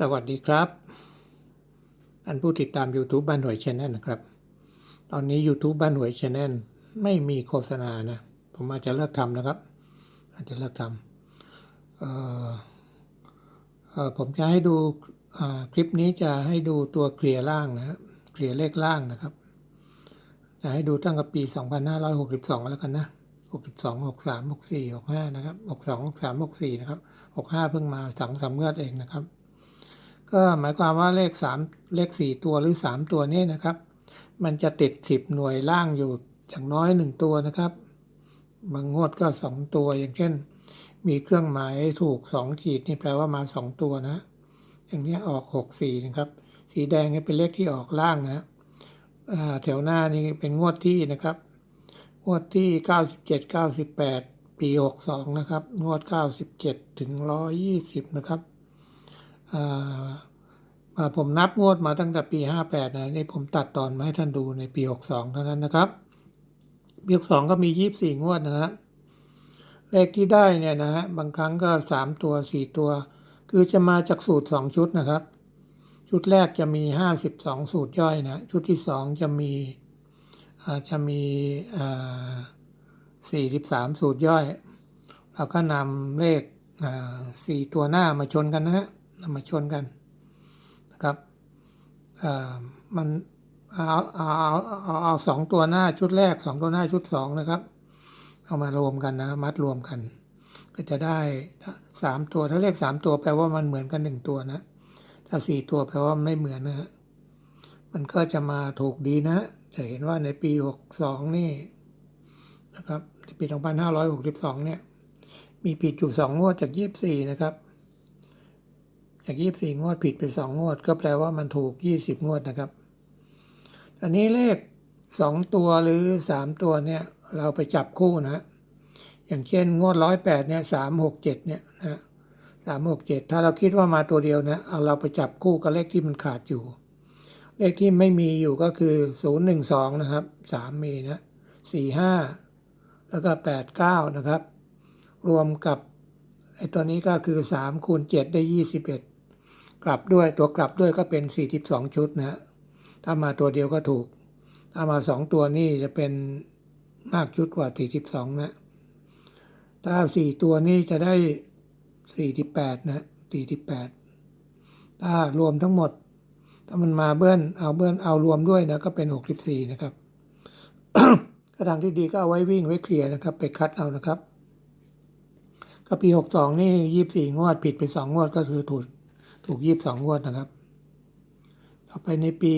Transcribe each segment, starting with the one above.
สวัสดีครับท่านผู้ติดตาม YouTube บ้านหวยชแนลนะครับ ตอนนี้ YouTube บ้านหวยชแนลไม่มีโฆษณานะ ผมอาจจะเลิกทำนะครับ อาจจะเลิกทำเอ่อเอ่อผมจะให้ดูคลิปนี้จะให้ดูตัวเคลียร์ล่างนะฮะเคลียร์เลขล่างนะครับ จะให้ดูตั้งแต่ปี 2562 แล้วกันนะ 62 63 64 65 นะครับ 62 63 64 นะครับ 65 เพิ่งมาสองสามเงือดเองนะครับ ก็หมายความว่าเลข 3 เลข 4 ตัวหรือ 3 ตัวนี้นะครับ มันจะติด 10 หน่วยล่างอยู่อย่างน้อย 1 ตัวนะครับ บางงวดก็ 2 ตัวอย่างเช่น มีเครื่องหมายถูก 2 ขีดนี่แปลว่ามา 2 ตัวนะ อย่างนี้ออก 6 4 นะครับ สีแดงนี่เป็นเลขที่ออกล่างนะแถวหน้านี่เป็นงวดที่นะครับงวดที่ 97 98 ปี 62 นะครับ งวด 97 ถึง 120 นะครับ อ่าผมนับงวดมาตั้งแต่ปี 58 นะนี่ผมตัดตอนมาให้ท่านดูในปี 62 เท่านั้นนะครับ ปี 62 ก็มี 24 งวดนะฮะเลขที่ได้เนี่ยนะฮะบางครั้งก็ 3 ตัว 4 ตัว คือจะมาจากสูตร 2 ชุดนะครับ ชุดแรกจะมี 52 สูตรย่อยนะชุดที่ 2 จะมีจจะมีสี่สิบสามสูตรย่อย เราก็นำเลขสี่ตัวหน้ามาชนกันนะฮะ นำมาชนกันนะครับมันเอาเอาเอาเอาเอาสองตัวหน้าชุดแรกสองตัวหน้าชุดสองนะครับ เอามารวมกันนะมัดรวมกัน ก็จะได้สามตัวถ้าเลขสามตัวแปลว่ามันเหมือนกันหนึ่งตัวนะ ถ้าสี่ตัวแปลว่าไม่เหมือนนะฮะมันก็จะมาถูกดีนะ จะเห็นว่าในปี62นี่นะครับในปี2562เนี่ย มีผิดอยู่2งวดจาก24นะครับ จาก24งวดผิดไป2งงวด ก็แปลว่ามันถูก20งวดนะครับ อันนี้เลข2ตัวหรือ3ตัวเนี่ย เราไปจับคู่นะ อย่างเช่นงวด108เนี่ย367เจ็ดเนี่ยนะ367ถ้าเราคิดว่ามาตัวเดียวนะเอาเราไปจับคู่กับเลขที่มันขาดอยู่ เลขที่ไม่มีอยู่ก็คือ012นะครับ3มีนะ45แล้วก็89นะครับ รวมกับไอ้ตัวนี้ก็คือ3คูณ7ได้21 กลับด้วยตัวกลับด้วยก็เป็น 42 ชุดนะ ถ้ามาตัวเดียวก็ถูก ถ้ามา 2 ตัวนี่จะเป็นมากชุดกว่า 42 นะ ถ้า 4 ตัวนี้จะได้ 48 นะ 48 ถ้ารวมทั้งหมด ถ้ามันมาเบิ้ลเอาเบิ้ลเอารวมด้วยนะก็เป็น 64 นะครับกระทางที่ดีก็เอาไว้วิ่งไว้เคลียร์นะครับ ไปคัดเอานะครับก็ปี 62 นี่ 24 งวดผิดไป 2 งวดก็คือถูก ถูก22งวดนะครับ ต่อไปในปี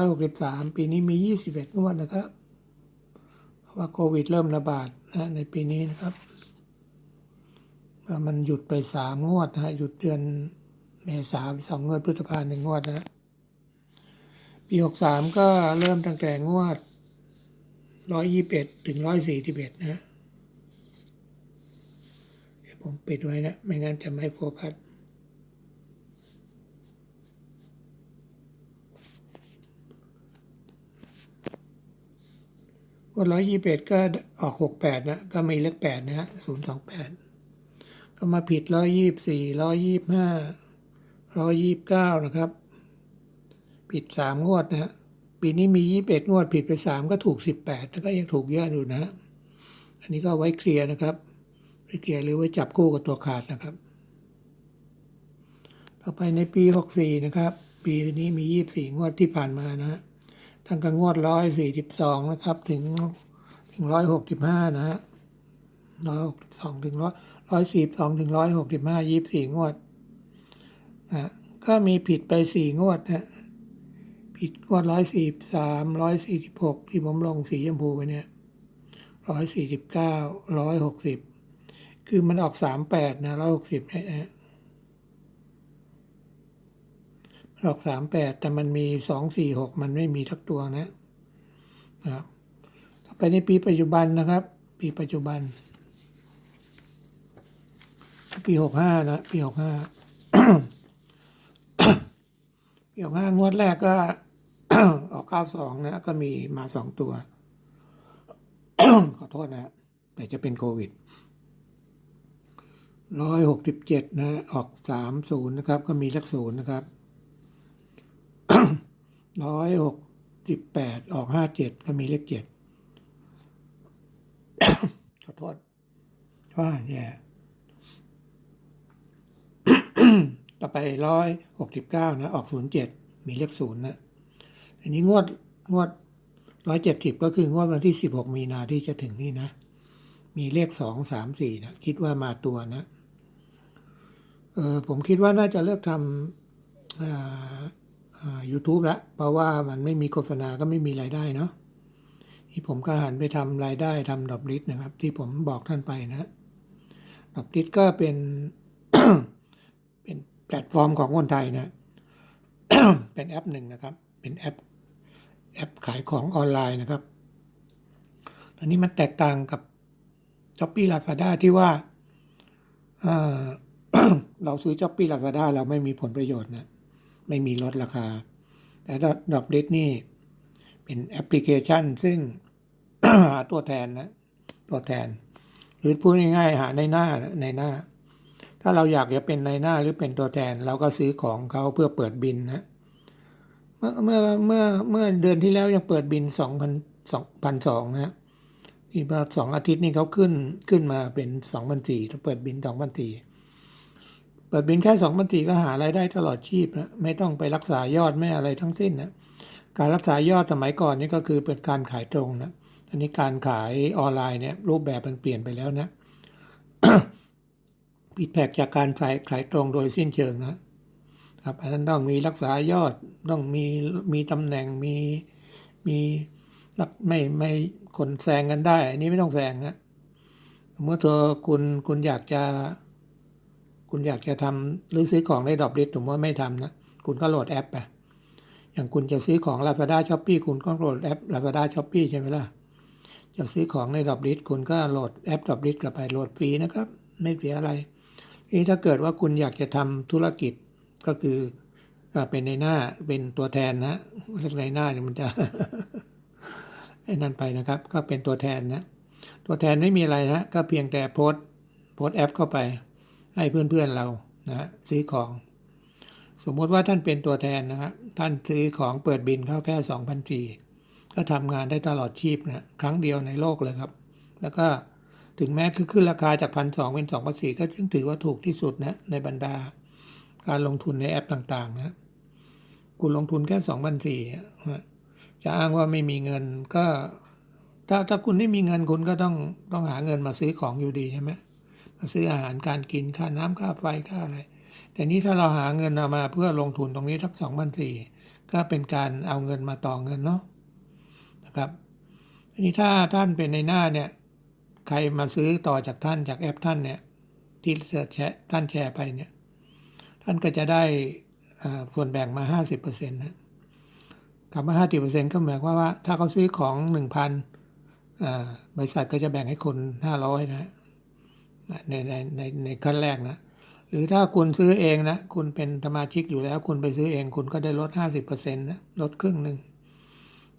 2563ปีนี้มี21งวดนะครับ เพราะว่าโควิดเริ่มระบาดนะในปีนี้นะครับ มันหยุดไป3งวดนะฮะหยุดเดือนเมษาสองงวดพฤษภาหนึ่งงวดนะปีหกสามก็เริ่มตั้งแต่งวดร้อยยี่สิบเอ็ดถึงร้อยสี่สิบเอ็ดนะเดี๋ยวผมปิดไว้นะ ไม่งั้นจะไม่โฟกัส วดร้อยยี่สิบเอ็ดก็ออกหกแปดนะ ก็มีเลขแปดนะฮะศูนย์สองแปดก็มาผิดร้อยยี่สิบสี่ร้อยยี่สิบห้าร้อยยี่สิบเก้านะครับ ผิดสามงวดนะฮะปีนี้มียี่สิบเอ็ดงวดผิดไปสามก็ถูกสิบแปดแล้วก็ยังถูกเยอะอยู่นะฮะอันนี้ก็ไว้เคลียร์นะครับไว้เคลียร์หรือไว้จับคู่กับตัวขาดนะครับ ต่อไปในปีหกสี่นะครับ ปีนี้มียี่สี่งวดที่ผ่านมานะฮะ ตั้งแต่งวดร้อยสี่สิบสองนะครับ ถึงถึงร้อยหกสิบห้านะฮะร้อยหกสิบสองถึงร้อยร้อยสี่สองถึงร้อยหกสิบห้ายี่สี่งวดนะก็มีผิดไปสี่งวดนะผิดงวดร้อยสี่สามร้อยสี่สิบหกที่ผมลงสีชมพูไปเนี่ยร้อยสี่สิบเก้าร้อยหกสิบคือมันออกสามแปดนะร้อยหกสิบเนี่ย นะมันออกสามแปดแต่มันมีสองสี่หกมันไม่มีทักตัวนะนะครับต่อไปในปีปัจจุบันนะครับ ปีปัจจุบัน ปีหกห้านะปีหกห้าปีหกห้างวดแรกก็ออกเก้าสองนะ ก็มีมาสองตัว ขอโทษนะแต่จะเป็นโควิดร้อยหกสิบเจ็ดนะฮะออกสามศูนย์นะครับ ก็มีเลขศูนย์นะครับ ร้อยหกสิบแปดออกห้าเจ็ดก็มีเลขเจ็ดขอโทษว่าแย่ต่อไปร้อยหกสิบเก้านะออกศูนย์เจ็ดมีเลขศูนย์นะอันนี้งวดงวดร้อยเจ็ดสิบก็คืองวดวันที่สิบหกมีนาที่จะถึงนี่นะ มีเลขสองสามสี่นะคิดว่ามาตัวนะเออผมคิดว่าน่าจะเลิกทำ อ่าอ่า YouTube ละเพราะว่ามันไม่มีโฆษณาก็ไม่มีรายได้เนาะที่ผมก็หันไปทำรายได้ทำดอบลิสนะครับ ที่ผมบอกท่านไปนะดอบลิสก็เป็น เป็นแพลตฟอร์มของคนไทยนะ เป็นแอปหนึ่งนะครับ เป็นแอปแอปขายของออนไลน์นะครับอันนี้มันแตกต่างกับ s h อ p e e Lazada ที่ว่าเราซื้อ s h อ p e e Lazada เราไม่มีผลประโยชน์นะ ไม่มีลดราคา แต่ดอกเด็ดนี่ เป็นแอปพลิเคชันซึ่งหาตัวแทนนะ ตัวแทน หรือพูดง่ายๆหาในหน้าในหน้า ถ้าเราอยากจะเป็นในหน้าหรือเป็นตัวแทน เราก็ซื้อของเขาเพื่อเปิดบินนะเมื่อเมื่อเมื่อเมื่อเดือนที่แล้วยังเปิดบินสองพันสองพันสองนะนี่พอสองอาทิตย์นี่เขาขึ้นขึ้นมาเป็นสองพันสี่ถ้าเปิดบินสองพันสี่ เปิดบินแค่สองพันสี่ก็หารายได้ตลอดชีพนะไม่ต้องไปรักษายอดไม่อะไรทั้งสิ้นนะการรักษายอดสมัยก่อนนี่ก็คือเป็นการขายตรงนะตอนนี้การขายออนไลน์เนี่ยรูปแบบมันเปลี่ยนไปแล้วนะผิดแผกจากการขายขายตรงโดยสิ้นเชิงนะครับอันนั้นต้องมีรักษายอดต้องมีมีตำแหน่งมีมีรักไม่ไม่คนแซงกันได้ อันนี้ไม่ต้องแซงนะเมื่อเธอคุณคุณอยากจะ คุณอยากจะทำหรือซื้อของในดรอปลิสต์ผมว่าไม่ทำนะ คุณก็โหลดแอปไปอย่างคุณจะซื้อของ Lazada s h o p e e คุณก็โหลดแอป Lazada s h o p e e ใช่ไหมล่ะจะซื้อของในดรอปลิสต์คุณก็โหลดแอปดรอปลิสต์กลับไปโหลดฟรีนะครับ ไม่เสียอะไรทีนี้ถ้าเกิดว่าคุณอยากจะทำธุรกิจก็คือเป็นในหน้าเป็นตัวแทนนะเรียกในหน้าเนี่ยมันจะไอ้นั่นไปนะครับ ก็เป็นตัวแทนนะ ตัวแทนไม่มีอะไรนะ ก็เพียงแต่โพส์โพส์แอปเข้าไป ให้เพื่อนๆเรานะซื้อของ สมมติว่าท่านเป็นตัวแทนนะครับท่านซื้อของเปิดบินเข้าแค่สองพันสี่ก็ทำงานได้ตลอดชีพนะครั้งเดียวในโลกเลยครับ แล้วก็ถึงแม้คือขึ้นราคาจากพันสองเป็นสองพันสี่ก็ยังถือว่าถูกที่สุดนะในบรรดา การลงทุนในแอปต่างๆนะคุณลงทุนแค่สองพันสี่จะอ้างว่าไม่มีเงินก็ ถ้าถ้าคุณไม่มีเงินคุณก็ต้องต้องหาเงินมาซื้อของอยู่ดีใช่ไหม ซื้ออาหารการกินค่าน้ำค่าไฟค่าอะไร แต่นี้ถ้าเราหาเงินเอามาเพื่อลงทุนตรงนี้ทักสองพันสี่ก็เป็นการเอาเงินมาต่อเงินเนาะนะครับทีนี้ถ้าท่านเป็นในหน้าเนี่ยใครมาซื้อต่อจากท่านจากแอปท่านเนี่ยที่แชร์ท่านแชร์ไปเนี่ยท่านก็จะได้ส่วนแบ่งมา 50%นะคำว่า 50%ก็หมายความว่า ถ้าเขาซื้อของ 1,000บริษัทก็จะแบ่งให้คน 500 นะ ในในในในขั้นแรกนะ หรือถ้าคุณซื้อเองนะ คุณเป็นสมาชิกอยู่แล้ว คุณไปซื้อเองคุณก็ได้ลด 50%นะลดครึ่งหนึ่ง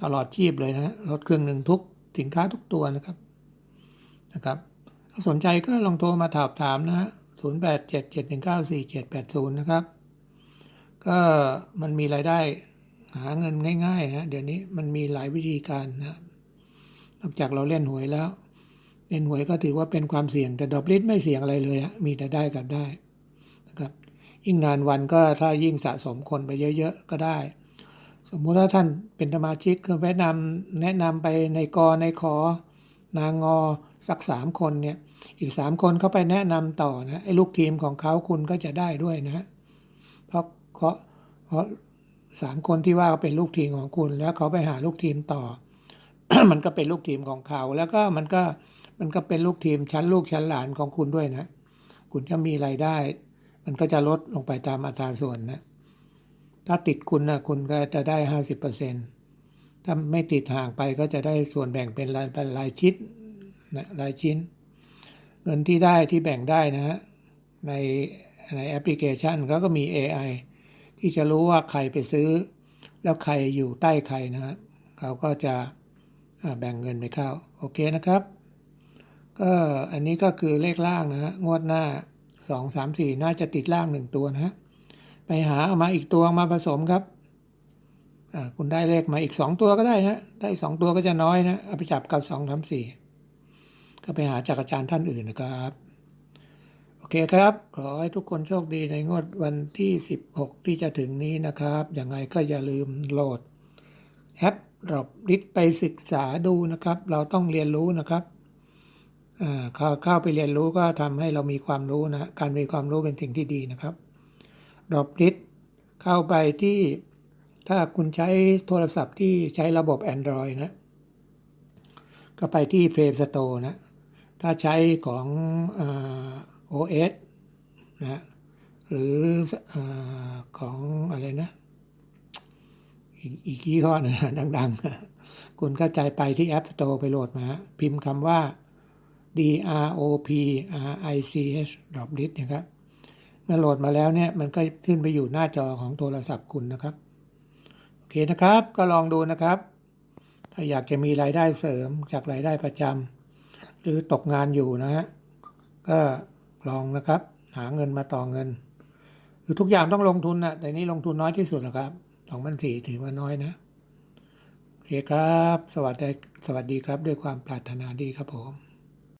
ตลอดชีพเลยนะลดครึ่งหนึ่งทุกสินค้าทุกตัวนะครับนะครับ ถ้าสนใจก็ลองโทรมาถามถามนะฮะ0 8 7 7 1 9 4 7 8 0นะครับ ก็มันมีรายได้หาเงินง่ายๆนะเดี๋ยวนี้มันมีหลายวิธีการนะนอกจากเราเล่นหวยแล้ว เล่นหวยก็ถือว่าเป็นความเสี่ยง แต่ดอกลิสไม่เสี่ยงอะไรเลยฮะมีแต่ได้กับได้นะครับยิ่งนานวันก็ถ้ายิ่งสะสมคนไปเยอะ ๆ ก็ได้ สมมุติถ้าท่านเป็นสมาชิกคือแนะนำแนะนำไปในกอในขอนางงอสักสามคนเนี่ย อีกสามคนเขาไปแนะนำต่อนะไอ้ลูกทีมของเขาคุณก็จะได้ด้วยนะเพราะเพราะเพราะสามคนที่ว่าเป็นลูกทีมของคุณ แล้วเขาไปหาลูกทีมต่อ มันก็เป็นลูกทีมของเขา แล้วก็มันก็ มันก็เป็นลูกทีมชั้นลูกชั้นหลานของคุณด้วยนะ คุณจะมีไรายได้ มันก็จะลดลงไปตามอัตราส่วนนะ ถ้าติดคุณนะคุณก็จะได้ห้าสิบเปอร์เซ็นต์ถ้าไม่ติดห่างไปก็จะได้ส่วนแบ่งเป็นรายเป็นรายชิ้นนะรายชิ้น เงินที่ได้ที่แบ่งได้นะฮะในในแอปพลิเคชันเขาก็มี AI ที่จะรู้ว่าใครไปซื้อ แล้วใครอยู่ใต้ใครนะฮะเขาก็จะแบ่งเงินไปเข้า โอเคนะครับ ก็อันนี้ก็คือเลขล่างนะฮะงวดหน้าสองสามสี่น่าจะติดล่างหนึ่งตัวนะฮะไปหาเอามาอีกตัวมาผสมครับอ่าคุณได้เลขมาอีกสองตัวก็ได้นะได้สองตัวก็จะน้อยนะเอาไปจับกับสองสามสี่ก็ไปหาจากอาจารย์ท่านอื่นนะครับ โอเคครับ ขอให้ทุกคนโชคดีในงวดวันที่ 16 ที่จะถึงนี้นะครับยังไงก็อย่าลืมโหลดแอปดรอปลิสไปศึกษาดูนะครับ เราต้องเรียนรู้นะครับ เข้าเข้าไปเรียนรู้ก็ทำให้เรามีความรู้นะ การมีความรู้เป็นสิ่งที่ดีนะครับดรอปลิสเข้าไปที่ถ้าคุณใช้โทรศัพท์ที่ใช้ระบบ Android นะ ก็ไปที่ Play Store นะ ถ้าใช้ของอา OS นะหรืออาของอะไรนะอีกอีกยี่ห้อหนึงดัง ๆ คุณก็ใจไปที่ App Store ไปโหลดมา พิมพ์คำว่า D R O P R I C H Drop List นะครับ เมื่อโหลดมาแล้วเนี่ยมันก็ขึ้นไปอยู่หน้าจอของโทรศัพท์คุณนะครับ โอเคนะครับ ก็ลองดูนะครับ ถ้าอยากจะมีรายได้เสริมจากรายได้ประจำหรือตกงานอยู่นะฮะ ก็ลองนะครับ หาเงินมาต่อเงิน คือทุกอย่างต้องลงทุนนะแต่นี่ลงทุนน้อยที่สุดนะครับสองพันสี่ถือว่าน้อยนะโอเคครับ สวัสดี สวัสดีครับ ด้วยความปรารถนาดีครับผม